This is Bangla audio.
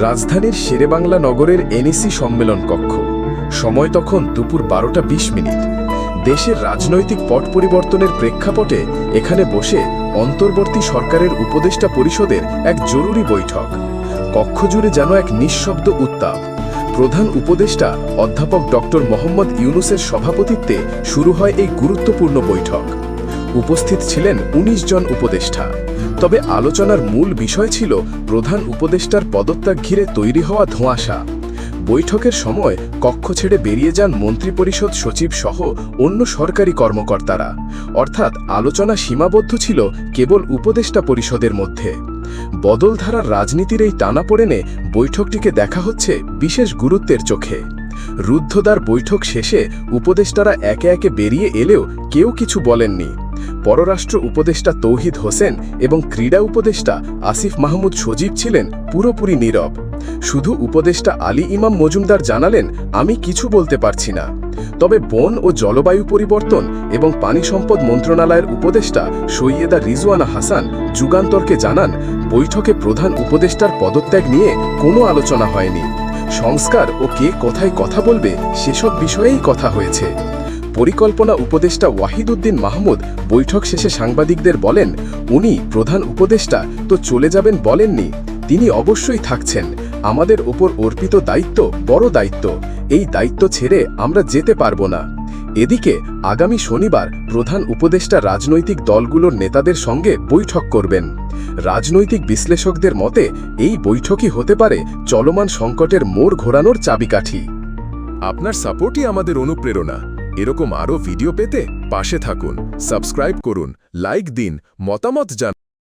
রাজধানীর শেরেবাংলা নগরের এনএসি সম্মেলন কক্ষ। সময় তখন দুপুর বারোটা বিশ মিনিট। দেশের রাজনৈতিক পট পরিবর্তনের প্রেক্ষাপটে এখানে বসে অন্তর্বর্তী সরকারের উপদেষ্টা পরিষদের এক জরুরি বৈঠক। কক্ষ জুড়ে যেন এক নিঃশব্দ উত্তাপ। প্রধান উপদেষ্টা অধ্যাপক ডক্টর মোহাম্মদ ইউনুসের সভাপতিত্বে শুরু হয় এই গুরুত্বপূর্ণ বৈঠক। উপস্থিত ছিলেন ১৯ জন উপদেষ্টা। তবে আলোচনার মূল বিষয় ছিল প্রধান উপদেষ্টার পদত্যাগ ঘিরে তৈরি হওয়া ধোঁয়াশা। বৈঠকের সময় কক্ষ ছেড়ে বেরিয়ে যান মন্ত্রিপরিষদ সচিব সহ অন্য সরকারি কর্মকর্তারা। অর্থাৎ আলোচনা সীমাবদ্ধ ছিল কেবল উপদেষ্টা পরিষদের মধ্যে। বদলধারার রাজনীতির এই টানাপোড়েনে বৈঠকটিকে দেখা হচ্ছে বিশেষ গুরুত্বের চোখে। রুদ্ধদ্বার বৈঠক শেষে উপদেষ্টারা একে একে বেরিয়ে এলেও কেউ কিছু বলেননি। পররাষ্ট্র উপদেষ্টা তৌহিদ হোসেন এবং ক্রীড়া উপদেষ্টা আসিফ মাহমুদ সজীব ছিলেন পুরোপুরি নীরব। শুধু উপদেষ্টা আলী ইমাম মজুমদার জানালেন, আমি কিছু বলতে পারছি না। তবে বন ও জলবায়ু পরিবর্তন এবং পানি সম্পদ মন্ত্রণালয়ের উপদেষ্টা সৈয়দা রিজওয়ানা হাসান যুগান্তরকে জানান, বৈঠকে প্রধান উপদেষ্টার পদত্যাগ নিয়ে কোনো আলোচনা হয়নি। সংস্কার ও কে কোথায় কথা বলবে সেসব বিষয়েই কথা হয়েছে। পরিকল্পনা উপদেষ্টা ওয়াহিদুদ্দিন মাহমুদ বৈঠক শেষে সাংবাদিকদের বলেন, উনি প্রধান উপদেষ্টা, তো চলে যাবেন বলেননি। তিনি অবশ্যই থাকছেন। আমাদের ওপর অর্পিত দায়িত্ব বড় দায়িত্ব। এই দায়িত্ব ছেড়ে আমরা যেতে পারব না। এদিকে, আগামী শনিবার প্রধান উপদেষ্টা রাজনৈতিক দলগুলোর নেতাদের সঙ্গে বৈঠক করবেন। রাজনৈতিক বিশ্লেষকদের মতে, এই বৈঠকই হতে পারে চলমান সংকটের মোড় ঘোরানোর চাবিকাঠি। আপনার সাপোর্টই আমাদের অনুপ্রেরণা। এরকম আরও ভিডিও পেতে পাশে থাকুন সাবস্ক্রাইব করুন লাইক দিন মতামত জান